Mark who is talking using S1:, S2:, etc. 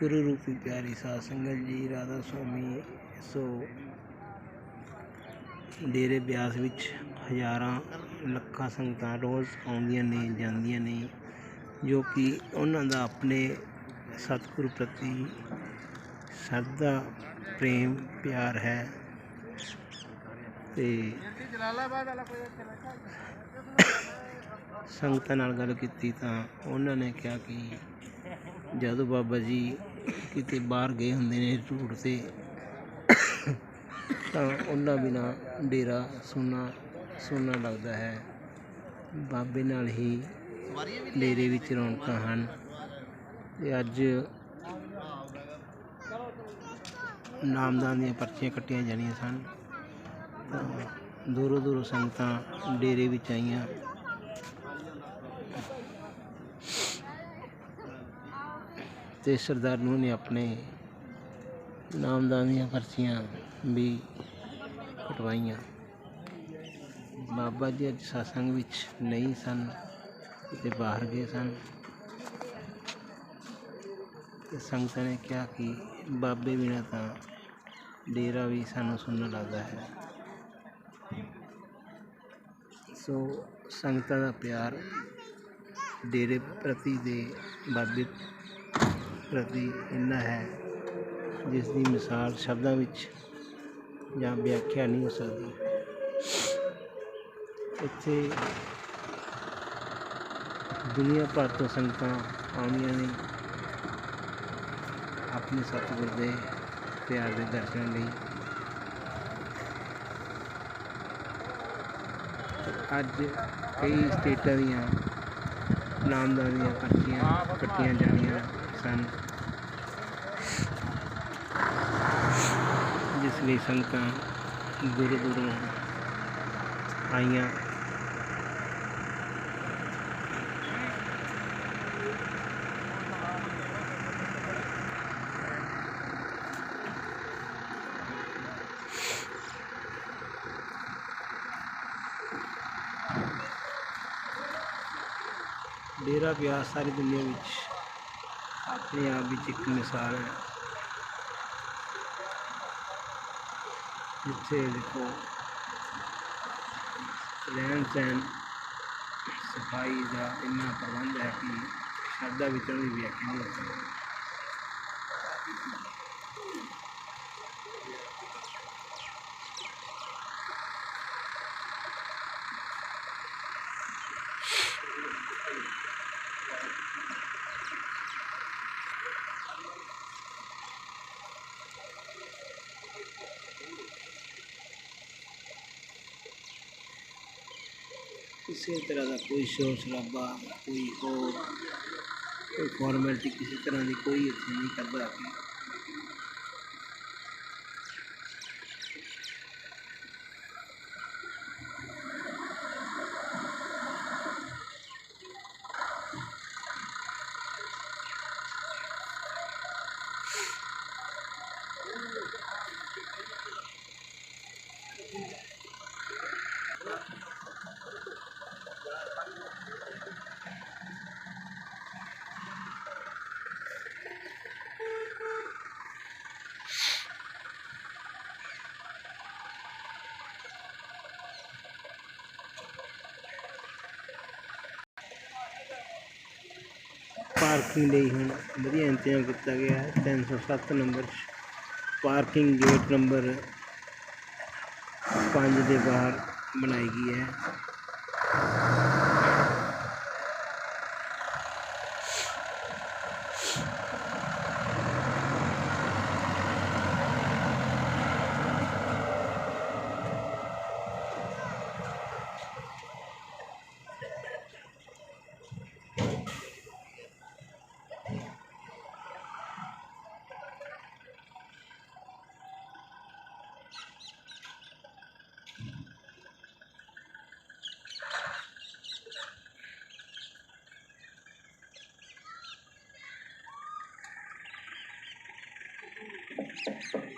S1: ਗੁਰੂ ਰੂਪੀ ਪਿਆਰੀ ਸਾਧ ਸੰਗਤ ਜੀ, ਰਾਧਾ ਸੁਆਮੀ, ਸੋ ਡੇਰੇ ਬਿਆਸ ਵਿੱਚ ਹਜ਼ਾਰਾਂ ਲੱਖਾਂ ਸੰਗਤਾਂ ਰੋਜ਼ ਆਉਂਦੀਆਂ ਨੇ, ਜਾਂਦੀਆਂ ਨੇ, ਜੋ ਕਿ ਉਹਨਾਂ ਦਾ ਆਪਣੇ ਸਤਿਗੁਰੂ ਪ੍ਰਤੀ ਸ਼ਰਧਾ, ਪ੍ਰੇਮ, ਪਿਆਰ ਹੈ। ਤੇ ਸੰਗਤਾਂ ਨਾਲ ਗੱਲ ਕੀਤੀ ਤਾਂ ਉਹਨਾਂ ਨੇ ਕਿਹਾ ਕਿ ਜਦੋਂ ਬਾਬਾ ਜੀ ਕਿਤੇ ਬਾਹਰ ਗਏ ਹੁੰਦੇ ਨੇ ਟੂਰ ਤੇ, ਤਾਂ ਉਹਨਾਂ ਬਿਨਾਂ ਡੇਰਾ ਸੁੰਨਾ ਸੁੰਨਾ ਲੱਗਦਾ ਹੈ। ਬਾਬੇ ਨਾਲ ਹੀ ਡੇਰੇ ਵਿੱਚ ਰੌਣਕਾਂ ਹਨ। ਤੇ ਅੱਜ ਨਾਮਦਾਨ ਦੀਆਂ ਪਰਚੀਆਂ ਕੱਟੀਆਂ ਜਾਣੀਆਂ ਸਨ। ਤਾਂ ਦੂਰੋਂ ਦੂਰੋਂ ਸੰਗਤਾਂ ਡੇਰੇ ਵਿੱਚ ਆਈਆਂ। ਤੇ ਸਰਦਾਰੂ ਨੇ ਆਪਣੇ ਨਾਮਦਾਨ ਦੀਆਂ ਪਰਚੀਆਂ ਵੀ ਕਟਵਾਈਆਂ। ਬਾਬਾ ਜੀ ਅੱਜ satsang ਵਿੱਚ ਨਹੀਂ ਸਨ ਕਿਤੇ ਬਾਹਰ ਗਏ ਸਨ। ਤੇ ਸੰਗਤਾਂ ਨੇ ਕਿਹਾ ਕਿ ਬਾਬੇ ਬਿਨਾਂ ਤਾਂ ਡੇਰਾ ਵੀ ਸਾਨੂੰ ਸੁਣਨਾ ਲੱਗਦਾ ਹੈ। ਸੋ ਸੰਗਤਾਂ ਦਾ ਪਿਆਰ ਡੇਰੇ ਪ੍ਰਤੀ ਦੇ ਬਾਬੇ ਪ੍ਰਤੀ ਇੰਨਾ ਹੈ ਜਿਸ ਦੀ ਮਿਸਾਲ ਸ਼ਬਦਾਂ ਵਿੱਚ ਜਾਂ ਵਿਆਖਿਆ ਨਹੀਂ ਹੋ ਸਕਦੀ। ਇੱਥੇ ਦੁਨੀਆ ਭਰ ਤੋਂ ਸੰਗਤਾਂ ਆਉਂਦੀਆਂ ਨੇ ਆਪਣੇ ਸਤਿਗੁਰ ਦੇ ਪਿਆਰ ਦੇ ਦਰਸ਼ਨ ਲਈ। ਅੱਜ ਕਈ ਸਟੇਟਾਂ ਦੀਆਂ ਨਾਮਦਾਨ ਦੀਆਂ ਪਰਚੀਆਂ ਕੱਟੀਆਂ ਜਾਣੀਆਂ। ਸਨ। ਜਿਸ ਲਈ ਸੰਗਤਾਂ ਦੂਰੋਂ ਦੂਰੋਂ ਆਈਆਂ। ਡੇਰਾ ਬਿਆਸ ਸਾਰੀ ਦੁਨੀਆ ਵਿੱਚ ਆਪਣੇ ਆਪ ਵਿੱਚ ਇੱਕ ਮਿਸਾਲ ਹੈ। ਜਿੱਥੇ ਦੇਖੋ, ਰਹਿਣ ਸਹਿਣ, ਸਫ਼ਾਈ ਦਾ ਇੰਨਾ ਪ੍ਰਬੰਧ ਹੈ ਕਿ ਸ਼ਰਧਾ ਵਿੱਚ ਵੀ ਵਿਆਖਿਆ ਨਹੀਂ ਹੋ। ਸਕਦੀ ਕਿਸੇ ਤਰ੍ਹਾਂ ਦਾ ਕੋਈ ਸ਼ੋਰ ਸ਼ਰਾਬਾ, ਕੋਈ ਹੋਰ, ਕੋਈ ਫਾਰਮੈਲਿਟੀ ਕਿਸੇ ਤਰ੍ਹਾਂ ਦੀ ਕੋਈ ਇੱਥੇ ਨਹੀਂ ਕਰਦਾ। ਪਾਰਕਿੰਗ ਲਈ ਹੁਣ ਵਧੀਆ ਇੰਤਜ਼ਾਮ ਕੀਤਾ ਗਿਆ ਹੈ। 307 ਨੰਬਰ 'ਚ ਪਾਰਕਿੰਗ ਗੇਟ ਨੰਬਰ 5 ਦੇ ਬਾਹਰ ਬਣਾਈ ਗਈ ਹੈ। Thank you.